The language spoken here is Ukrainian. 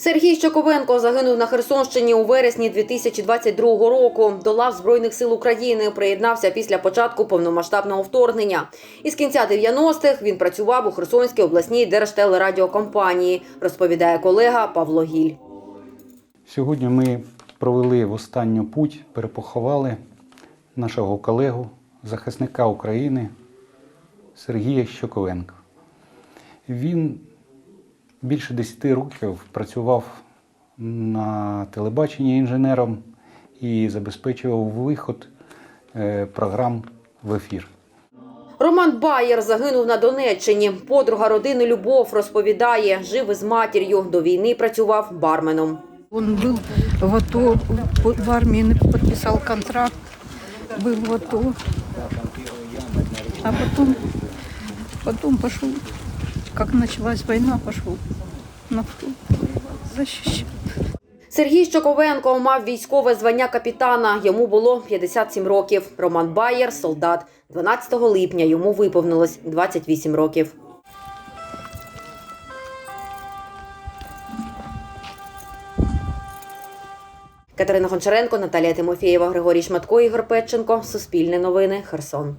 Сергій Щоковенко загинув на Херсонщині у вересні 2022 року. До лав Збройних сил України приєднався після початку повномасштабного вторгнення. Із кінця 90-х він працював у Херсонській обласній держтелерадіокомпанії, розповідає колега Павло Гіль. Сьогодні ми провели в останню путь, перепоховали нашого колегу, захисника України Сергія Щоковенка. Він більше 10 років працював на телебаченні інженером і забезпечував виход е, програм в ефір. Роман Баєр загинув на Донеччині. Подруга родини Любов розповідає, жив із матір'ю. До війни працював барменом. Он был в АТО, в армии подписал контракт, был в АТО. А потом, потом пошел, как началась война, пошел на фронт. Сергій Щоковенко мав військове звання капітана. Йому було 57 років. Роман Баєр солдат. 12 липня йому виповнилось 28 років. Катерина Гончаренко, Наталія Тимофєєва, Григорій Шматко, Ігор Петченко. Суспільне новини. Херсон.